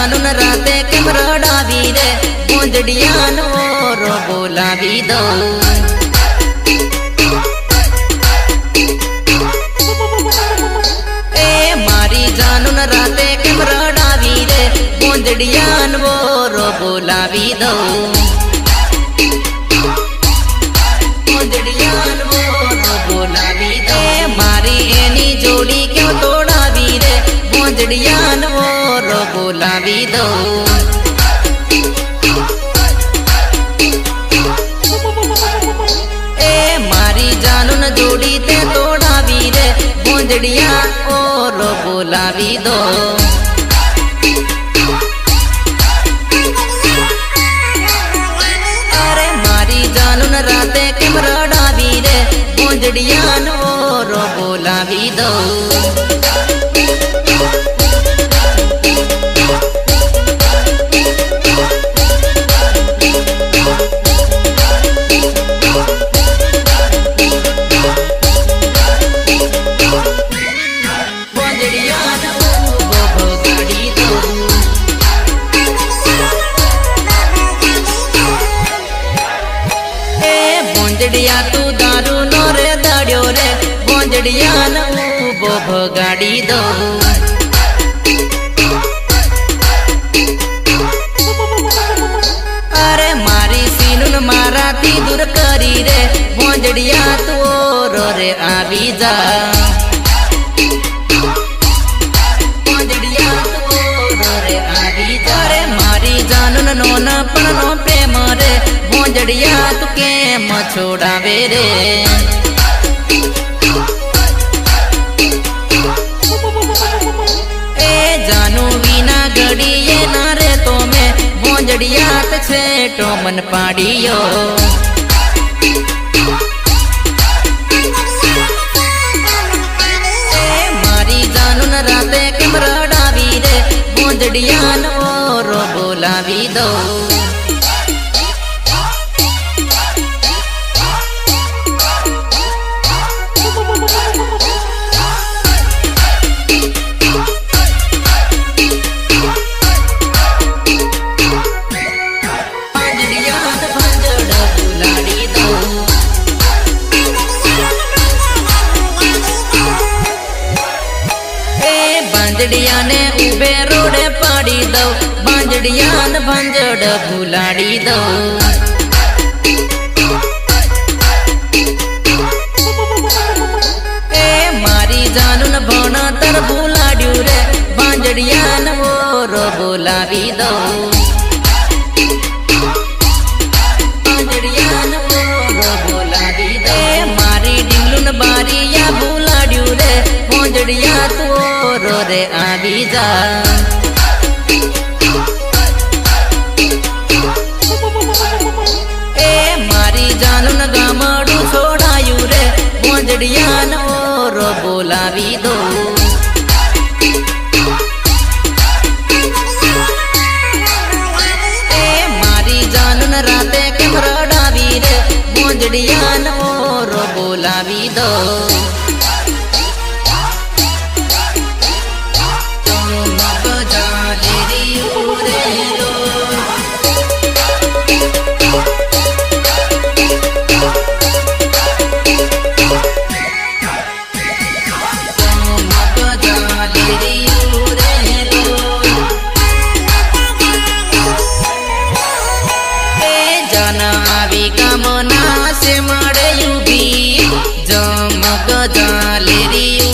દારૂન રાતે કેમ રડાવી રે ગોંધડિયાનો રો બોલાવી દઉં. એ મારી જાનુન રાતે કેમ રડાવી રે ગોંધડિયાનો રો બોલાવી દઉં. મોંજડિયા ઓરો બોલાવી દો. અરે મારી જાનુન રાતે કેમ રડાવી રે? મોંજડિયા ઓરો બોલાવી દો બોંજડિયા ઊભો ભગાડી દો અરે મારી સીનુન મારાથી દૂર કરી રે ભોંજડિયા તો રે આવી જા. બોંજડિયા તું ઓરો રે આવી જા. મારી જાનું નો ન પણ નો પ્રેમ રે ભોંજડિયા તું કેમ છોડાવે રે? તો મન પાડ્યો. મારી જાનુન રાતે કેમ રડાવી રે? મોંજડિયા નો રો બોલાવી દો બાંજડિયાને ઉભે રોડે પાડી દઉં. બાંજડિયાને ભાંજડ ભૂલાડી દઉં. એ મારી જાનું ભણતર ભૂલાડ્યું રે. બાંજડિયાને ઓરો બોલાવી દઉં. એ મારી જાનન ગામડું છોડાયું રે, મોંજડિયાનો રો બોલાવી દો. એ મારી જાનું રાતે કેમ રે, મોંજડિયાનો રો બોલાવી દો. જમક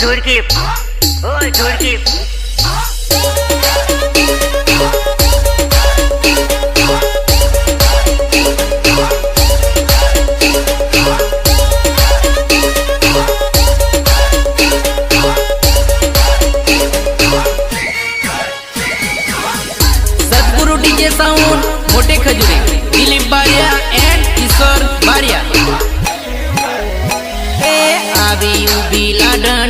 झुड़की ओ झुड़की साउंड मोटे बारिया एंड किशोर बारिया। ए आवी उबी लाडन।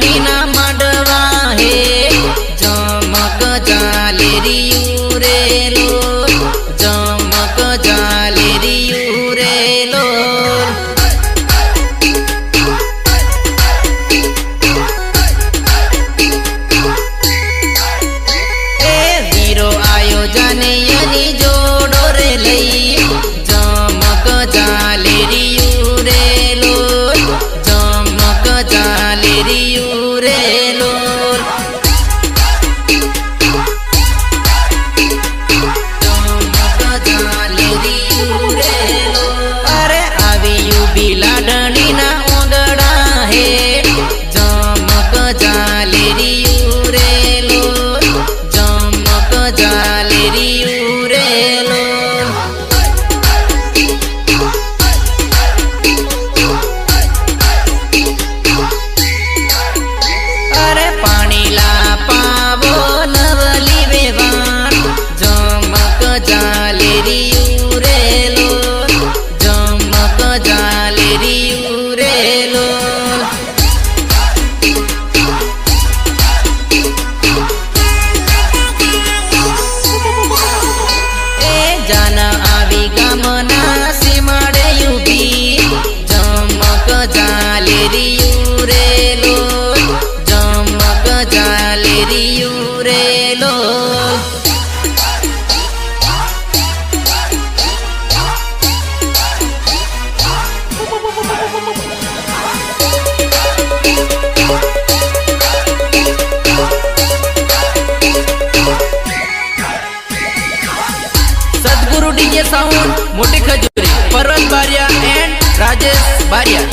સાઉન્ડ મોટી ખજૂરી પરત બારિયા એન્ડ રાજેશ બારિયા.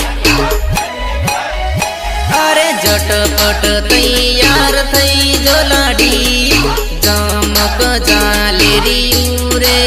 અરે જટપટ તૈયાર થઈ જલાડી, જમક જાલેરી રે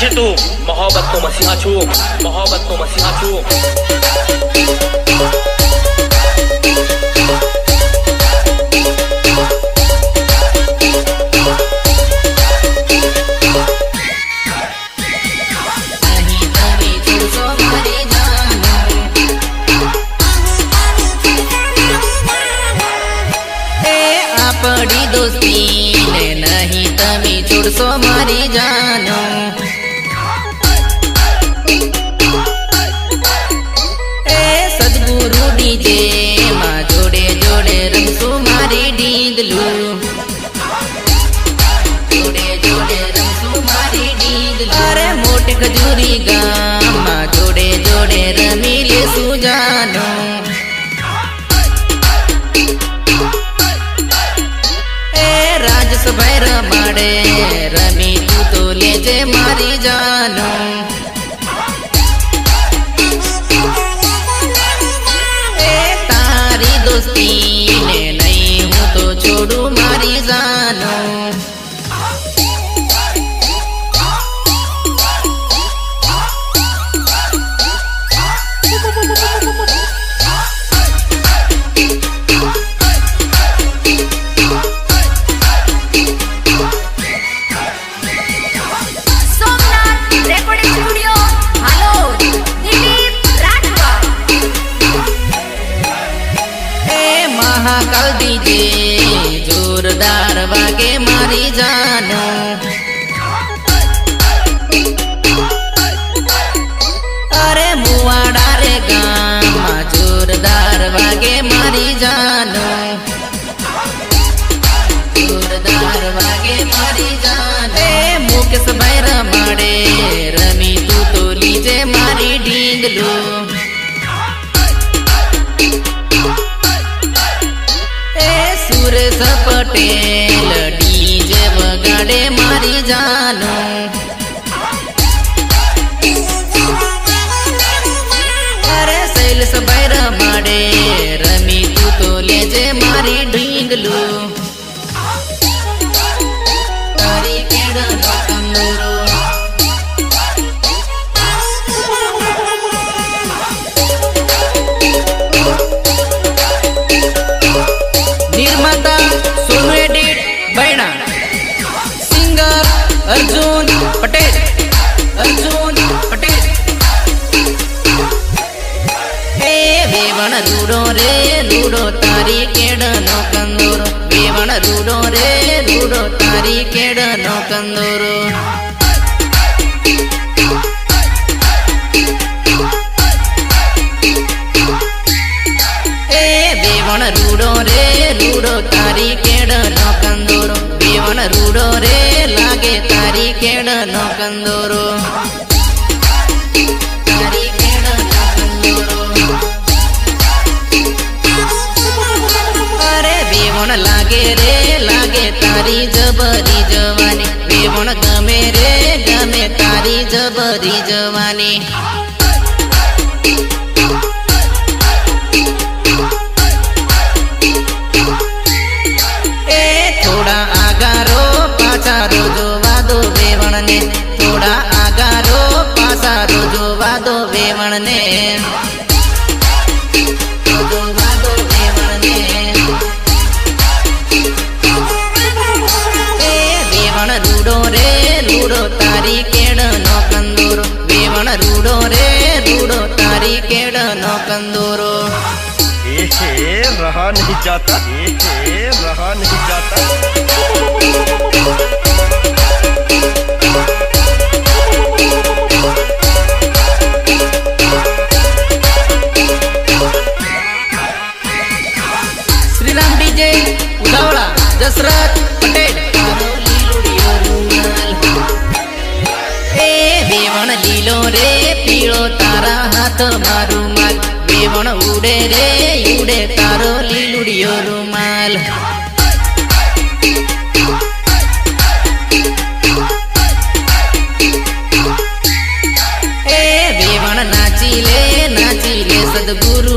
છે તું મોહબ્બત નો મસીહા છું મોહબ્બત નો મસીહા છું પડી દોસ્તી દોસ્તીને નહીં તમે છોડશો મારી જાનું ખજૂરી પટેલ ડીજે વગાડે મારી જાનું. તારી કેડનો કંદોરો. વેવણ રૂડો રે રૂડો, તારી કેડનો કંદોરો. એ વેવણ રૂડો રે રૂડો, તારી કેડનો કંદોરો. વેવણ રૂડો રે લાગે તારી કેડનો કંદોરો. તારી જબરી જવાની. વેવણ ગમે રે, ગમે તારી જબરી જવાની. એ થોડા આગારો પાછા જોવા દો વેવણને. થોડા આગારો પાછારો જોવા દો વેવણને. केड़ा केड़नो कंदूरो ये रहा नहीं जाता ये रहा नहीं जाता। श्रीराम डीजे उदावड़ा दशरथ રે ઉડે તારો લીલુડિયો રૂમાલ એ વેવણ નાચી લે નાચી લે સદગુરુ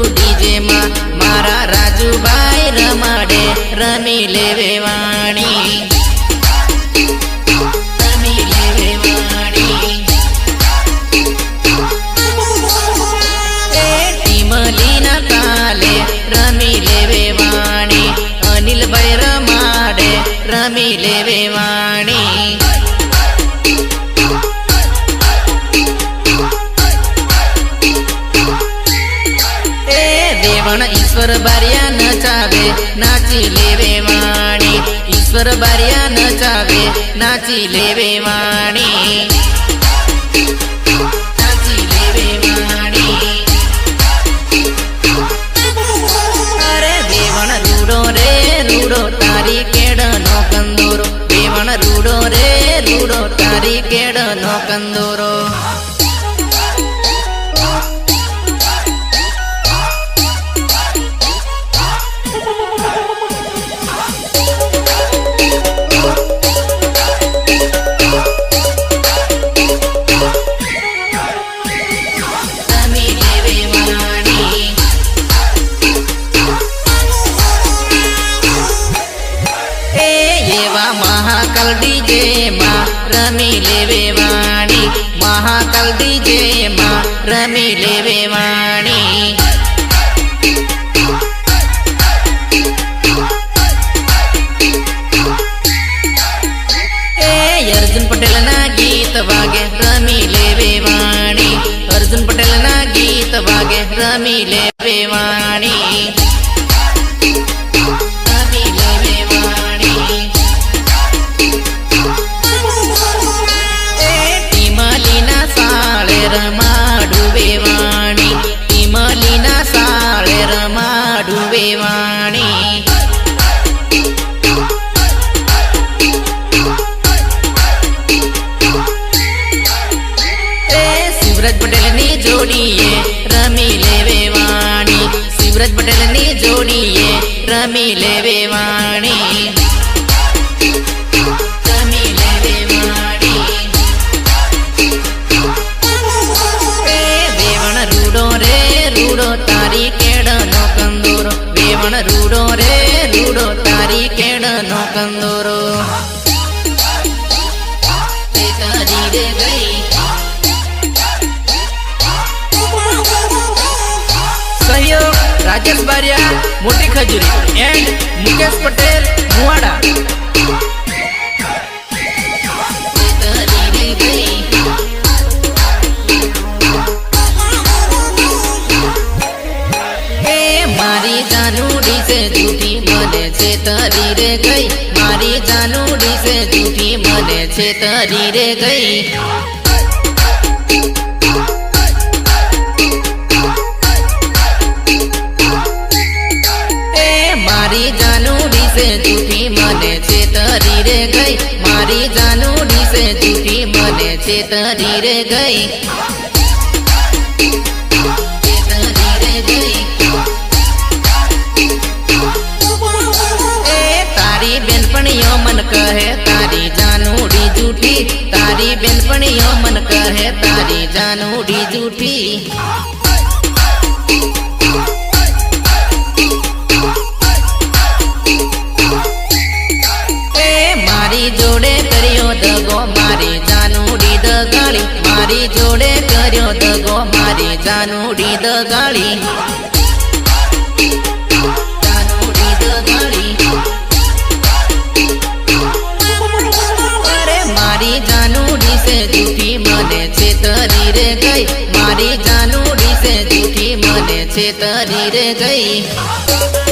રમી લેવે વાણી દેવણ ઈશ્વર બારિયા નચાવે નાચી લેવે વાણી ઈશ્વર બારિયા નચાવે નાચી લેવે વાણી মিলে કંદોરો તારી રે રાજેશ બારિયા મોટી ખજૂરી એન્ડ મુકેશ પટેલ મુવાડા જાનુડી છે જૂઠી, મને છે તરી રે ગઈ. મારી જાનુડી છે જૂઠી, મને છે તરી રે ગઈ મારી જાનુડી છે જૂઠી, મને છે તરી રે ગઈ. મારી જાનુડી છે જૂઠી, મને છે તરી રે ગઈ. તારી બેનપણીઓ મન કહે તારી જાનુડી જૂઠી. મારી જોડે કર્યો દગો, મારી જાનુડી દગાળી. મારી જોડે કર્યો દગો, મારી જાનુડી દગાળી. છે જૂઠી મને છે તરી રે ગઈ. મારી જાનુડી છે જૂઠી મને છે તરી રે ગઈ.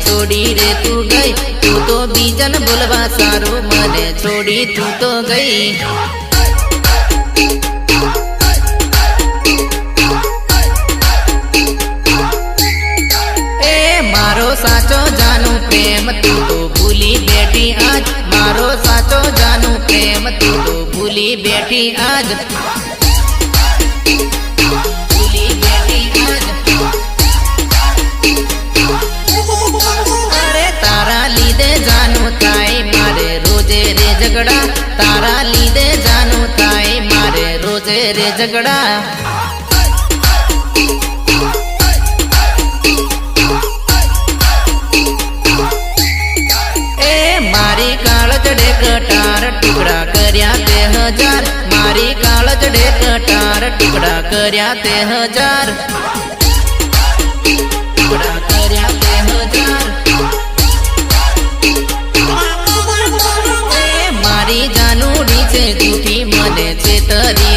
छोड़ी रे तू गई। तू तो बीजन बोलवा सारो मने छोड़ी तू तो गई। ए, मारो साचो जानू प्रेम, तू तो भूली बेटी आज। मारो साचो जानू प्रेम, तू तो भूली बेटी आज। રોજે રે ઝઘડા એ મારી કાળજડે કટાર ટુકડા કર્યા તે હજાર મારી કાળજડે કટાર ટુકડા કર્યા તે હજાર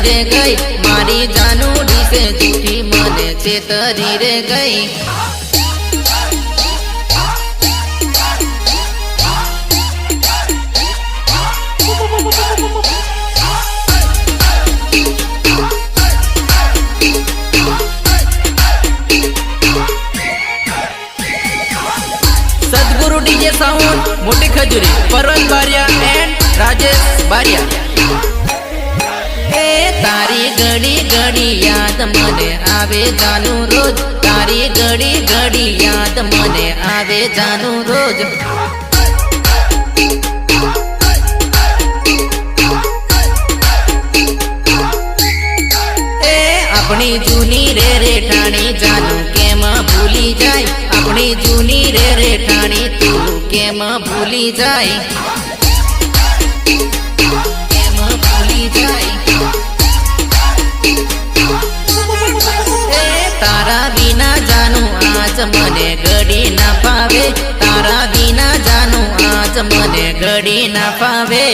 રે ગઈ, મારી જાનુડી છે જૂઠી મને છેતરી રે ગઈ. Sadguru DJ sound Moti Khajuri, Parvat Baria and Rajesh Baria. તારી ઘડી ઘડી યાદ મને આવે જાનું રોજ. તારી ઘડી ઘડી યાદ મને આવે જાનું રોજ. આપણી જૂની રે રેઠાણી જાનું કેમ ભૂલી જાય? આપણી જૂની રે રેઠાણી તું કેમ ભૂલી જાય? મને ઘડી ના ફાવે. તારા વિના જાનું આજ મને ઘડી ના ફાવે.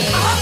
ગઈ